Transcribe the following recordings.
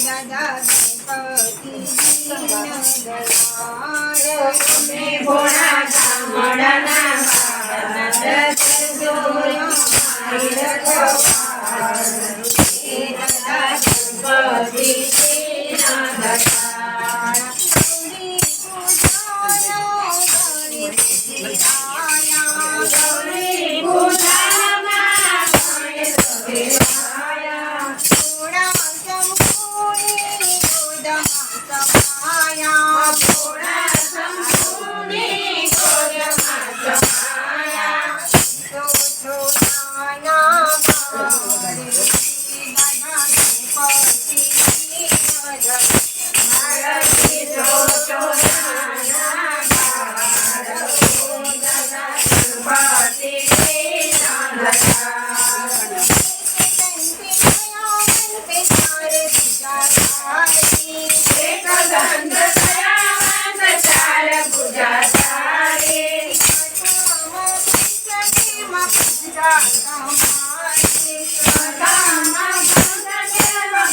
દાદા ગણપતિજી તમે ભોળા શંકુની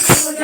పూజ